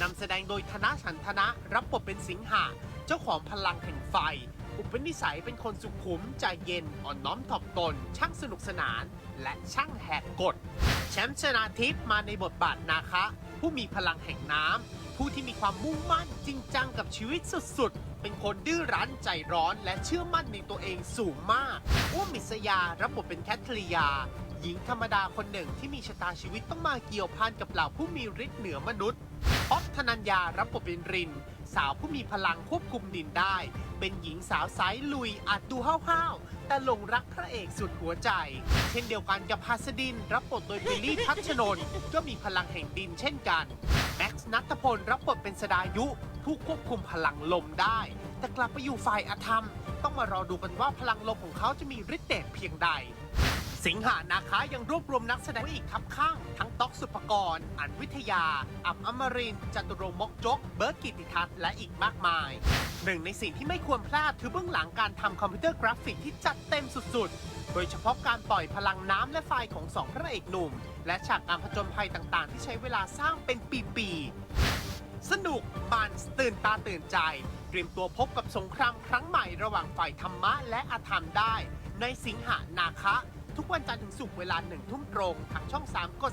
นำแสดงโดยธนฉันทนะรับบทเป็นสิงหาเจ้าของพลังแห่งไฟ อุปนิสัยเป็นคนสุขุมใจเย็นอ่อนน้อมถ่อมตน ช่างสนุกสนาน และช่างแหกกฎ แชมป์ชนาทิพย์มาในบทบาทนาคะ ผู้มีพลังแห่งน้ำผู้ที่มีความมุ่งมั่นจริงจังกับชีวิตสุดๆ เป็นคนดื้อรั้นใจร้อนและเชื่อมั่นในตัวเองสูงมากอุ้มมิสยารับบทเป็นแคทริยาหญิงธรรมดาคนหนึ่งที่มีชะตาชีวิตต้องมาเกี่ยวพันกับเหล่าผู้มีฤทธิ์เหนือมนุษย์ ธนัญญารับบทเป็นริน สาวผู้มีพลังควบคุมดินได้ เป็นหญิงสาวไซส์ลุยอาจดูห้าวๆ แต่หลงรักพระเอกสุดหัวใจ เช่นเดียวกันกับพาสดิน รับบทโดยบิลลี่พัชนน์ก็มีพลังแห่งดินเช่นกันแม็กซ์นัทพลรับบทเป็นสดายุผู้ควบคุมพลังลมได้ แต่กลับไปอยู่ฝ่ายอธรรม ต้องมารอดูกันว่าพลังลมของเขาจะมีฤทธิ์เดชเพียงใด สิงหานาคายังรวบรวมนักแสดงไว้อีกทับข้าง ทั้งต๊อกสุภกรอันวิทยา อับอมรินจตุรงมกจก เบิร์ตกิติทัศน์และอีกมากมายหนึ่งในสิ่งที่ไม่ควรพลาดคือเบื้องหลังการทำคอมพิวเตอร์กราฟิกที่จัดเต็มสุดๆ โดยเฉพาะการปล่อยพลังน้ำและไฟของสองพระเอกหนุ่ม และฉากการผจญภัยต่างๆ ที่ใช้เวลาสร้างเป็นปีๆ สนุกมันตื่นตาตื่นใจ เตรียมตัวพบกับสงครามครั้งใหม่ระหว่างฝ่ายธรรมะและอาธรรมได้ ในสิงหานาคะ ทุกวันจันทร์ถึงศุกร์เวลาหนึ่งทุ่มตรงทางช่อง 3 กด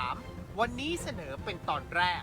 33 วันนี้เสนอเป็นตอนแรก